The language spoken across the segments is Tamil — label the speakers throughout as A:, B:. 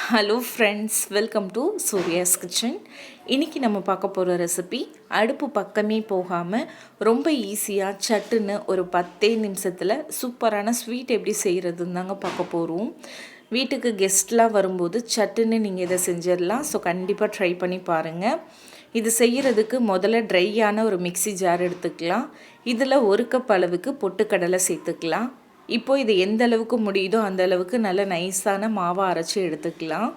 A: Hello friends welcome to Surya's kitchen இன்றைக்கி நம்ம பார்க்க போகிற ரெசிபி அடுப்பு பக்கமே போகாமல் ரொம்ப ஈஸியாக சட்டுன்னு ஒரு பத்தே நிமிஷத்தில் சூப்பரான ஸ்வீட் எப்படி செய்கிறதுன்னு தாங்க பார்க்க போகிறோம் வீட்டுக்கு கெஸ்ட்லாம் வரும்போது சட்டுன்னு நீங்கள் இதை செஞ்சிடலாம். ஸோ கண்டிப்பாக ட்ரை பண்ணி பாருங்கள் இது செய்கிறதுக்கு முதல்ல ட்ரையான ஒரு மிக்சி ஜார் எடுத்துக்கலாம். இதில் ஒரு கப் அளவுக்கு பொட்டுக்கடலை சேர்த்துக்கலாம். இப்போ இது எந்த அளவுக்கு முடியுதோ அந்த அளவுக்கு நல்ல நைஸான மாவை அரைச்சி எடுத்துக்கலாம்.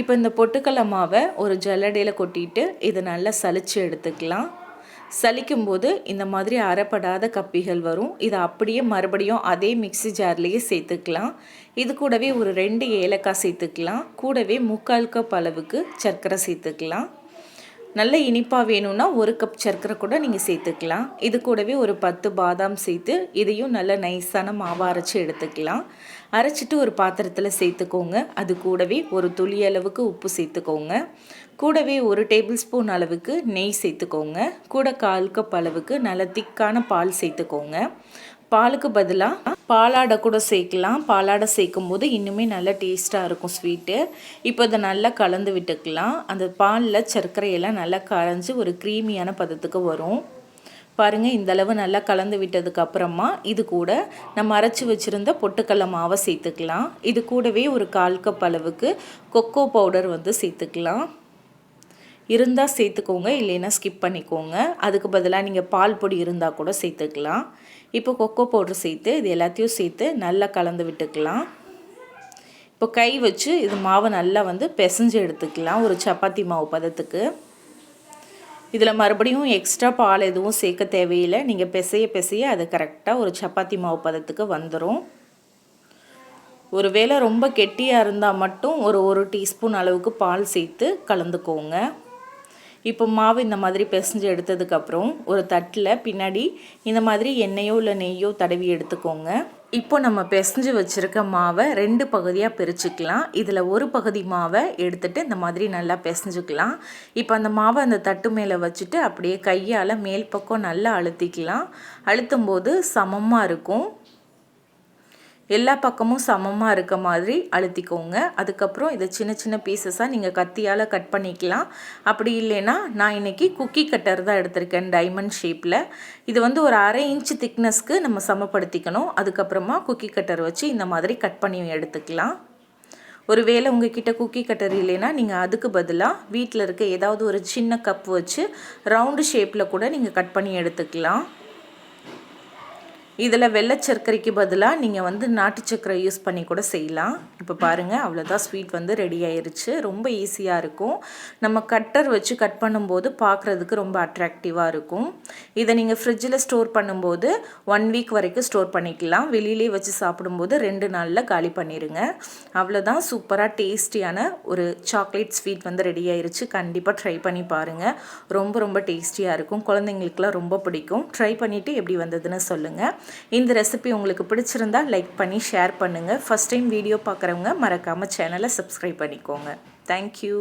A: இப்போ இந்த பொட்டுக்கடலை மாவை ஒரு ஜல்லடையில் கொட்டிட்டு இதை நல்லா சலித்து எடுத்துக்கலாம். சலிக்கும் போது இந்த மாதிரி அரைப்படாத கப்பிகள் வரும். இதை அப்படியே மறுபடியும் அதே மிக்சி ஜார்லேயே சேர்த்துக்கலாம். இது கூடவே ஒரு ரெண்டு ஏலக்காய் சேர்த்துக்கலாம். கூடவே முக்கால் கப் அளவுக்கு சர்க்கரை சேர்த்துக்கலாம். நல்ல இனிப்பாக வேணும்னா ஒரு கப் சர்க்கரை கூட நீங்கள் சேர்த்துக்கலாம். இது கூடவே ஒரு பத்து பாதாம் சேர்த்து இதையும் நல்ல நைஸான மாவு அரைச்சி எடுத்துக்கலாம். அரைச்சிட்டு ஒரு பாத்திரத்தில் சேர்த்துக்கோங்க. அது கூடவே ஒரு துளி அளவுக்கு உப்பு சேர்த்துக்கோங்க. கூடவே ஒரு டேபிள் ஸ்பூன் அளவுக்கு நெய் சேர்த்துக்கோங்க. கூட கால் கப் அளவுக்கு நல்ல திக்கான பால் சேர்த்துக்கோங்க. பாலுக்கு பதிலாக பாலாடை கூட சேர்க்கலாம். பாலாடை சேர்க்கும் போது இன்னுமே நல்லா டேஸ்ட்டாக இருக்கும் ஸ்வீட்டு. இப்போ இதை நல்லா கலந்து விட்டுக்கலாம். அந்த பாலில் சர்க்கரையெல்லாம் நல்லா கரைஞ்சி ஒரு க்ரீமியான பதத்துக்கு வரும். பாருங்கள் இந்தளவு நல்லா கலந்து விட்டதுக்கு அப்புறமா இது கூட நம்ம அரைச்சி வச்சுருந்த பொட்டுக்கடலை மாவை சேர்த்துக்கலாம். இது கூடவே ஒரு கால் கப் அளவுக்கு கொக்கோ பவுடர் வந்து சேர்த்துக்கலாம். இருந்தால் சேர்த்துக்கோங்க இல்லைன்னா ஸ்கிப் பண்ணிக்கோங்க. அதுக்கு பதிலாக நீங்கள் பால் பொடி இருந்தால் கூட சேர்த்துக்கலாம். இப்போ கொக்கோ பவுட்ரு சேர்த்து இது எல்லாத்தையும் சேர்த்து நல்லா கலந்து விட்டுக்கலாம். இப்போ கை வச்சு இது மாவை நல்லா வந்து பிசைஞ்சு எடுத்துக்கலாம் ஒரு சப்பாத்தி மாவு பதத்துக்கு. இதில் மறுபடியும் எக்ஸ்ட்ரா பால் எதுவும் சேர்க்க தேவையில்லை. நீங்கள் பிசைய பிசைய அது கரெக்டாக ஒரு சப்பாத்தி மாவு பதத்துக்கு வந்துடும் ஒரு வேளை ரொம்ப கெட்டியாக இருந்தால் மட்டும் ஒரு ஒரு டீஸ்பூன் அளவுக்கு பால் சேர்த்து கலந்துக்கோங்க. இப்போ மாவு இந்த மாதிரி பிசைஞ்சு எடுத்ததுக்கப்புறம் ஒரு தட்டில் பின்னாடி இந்த மாதிரி எண்ணெயோ இல்லை நெய்யோ தடவி எடுத்துக்கோங்க. இப்போ நம்ம பிசைஞ்சு வச்சுருக்க மாவை ரெண்டு பகுதியாக பிரிச்சுக்கலாம். இதில் ஒரு பகுதி மாவை எடுத்துகிட்டு இந்த மாதிரி நல்லா பிசைஞ்சுக்கலாம். இப்போ அந்த மாவை அந்த தட்டு மேலே வச்சுட்டு அப்படியே கையால் மேல் பக்கம் நல்லா அழுத்திக்கலாம். அழுத்தும் போது சமமாக இருக்கும். எல்லா பக்கமும் சமமாக இருக்க மாதிரி அழுத்திக்கோங்க. அதுக்கப்புறம் இதை சின்ன சின்ன பீசஸாக நீங்கள் கத்தியால் கட் பண்ணிக்கலாம். அப்படி இல்லைன்னா நான் இன்றைக்கி குக்கி கட்டர் தான் எடுத்திருக்கேன் டைமண்ட் ஷேப்பில் இது வந்து ஒரு அரை இன்ச் திக்னஸ்க்கு நம்ம சமப்படுத்திக்கணும். அதுக்கப்புறமா குக்கி கட்டர் வச்சு இந்த மாதிரி கட் பண்ணி எடுத்துக்கலாம். ஒருவேளை உங்ககிட்ட குக்கி கட்டர் இல்லைன்னா நீங்கள் அதுக்கு பதிலாக வீட்டில் இருக்க ஏதாவது ஒரு சின்ன கப் வச்சு ரவுண்டு ஷேப்பில் கூட நீங்கள் கட் பண்ணி எடுத்துக்கலாம். இதில் வெள்ளை சர்க்கரைக்கு பதிலாக நீங்கள் வந்து நாட்டு சர்க்கரை யூஸ் பண்ணி கூட செய்யலாம். இப்போ பாருங்கள் அவ்வளோதான் ஸ்வீட் வந்து ரெடி ஆயிருச்சு. ரொம்ப ஈஸியாக இருக்கும். நம்ம கட்டர் வச்சு கட் பண்ணும்போது பார்க்குறதுக்கு ரொம்ப அட்ராக்டிவாக இருக்கும். இதை நீங்கள் ஃப்ரிட்ஜில் ஸ்டோர் பண்ணும்போது ஒன் வீக் வரைக்கும் ஸ்டோர் பண்ணிக்கலாம். வெளியிலே வச்சு சாப்பிடும்போது ரெண்டு நாளில் காலி பண்ணிடுங்க அவ்வளோதான் சூப்பராக டேஸ்டியான ஒரு சாக்லேட் ஸ்வீட் வந்து ரெடி ஆயிருச்சு. கண்டிப்பாக ட்ரை பண்ணி பாருங்கள் ரொம்ப ரொம்ப டேஸ்டியாக இருக்கும். குழந்தைங்களுக்குலாம் ரொம்ப பிடிக்கும். ட்ரை பண்ணிவிட்டு எப்படி வந்ததுன்னு சொல்லுங்கள் இந்த ரெசிபி உங்களுக்கு பிடிச்சிருந்தா லைக் பண்ணி ஷேர் பண்ணுங்கள் ஃபஸ்ட் டைம் வீடியோ பார்க்குறவங்க மறக்காமல் சேனலை சப்ஸ்கிரைப் பண்ணிக்கோங்க. தேங்க்யூ